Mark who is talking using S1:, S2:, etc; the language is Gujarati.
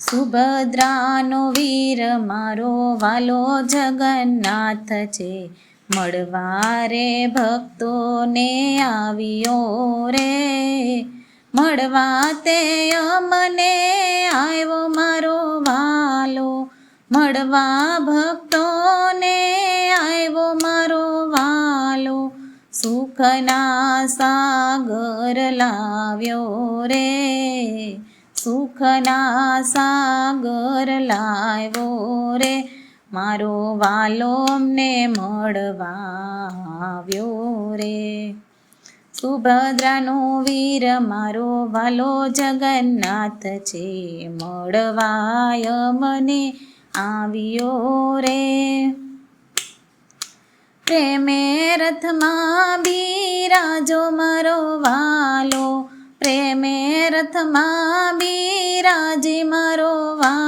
S1: સુભદ્રાનો વીર મારો વાલો જગન્નાથ છે. મળવા રે ભક્તોને આવ્યો રે. મળવા તે અમને આવ્યો મારો વાલો. મળવા ભક્તોને આવ્યો મારો વાલો. સુખના સાગર લાવ્યો રે. સુખના સાગર લાવ્યો રે. મારો વાલો અમને મળવા આવ્યો રે. સુભદ્રાનો વીર મારો વાલો જગન્નાથ છે, મળવાય મને આવ્યો રે. પ્રેમે રથમાં બિરાજો મારો વાલો પ્રેમે રથમાં બિરાજી મારો વાલો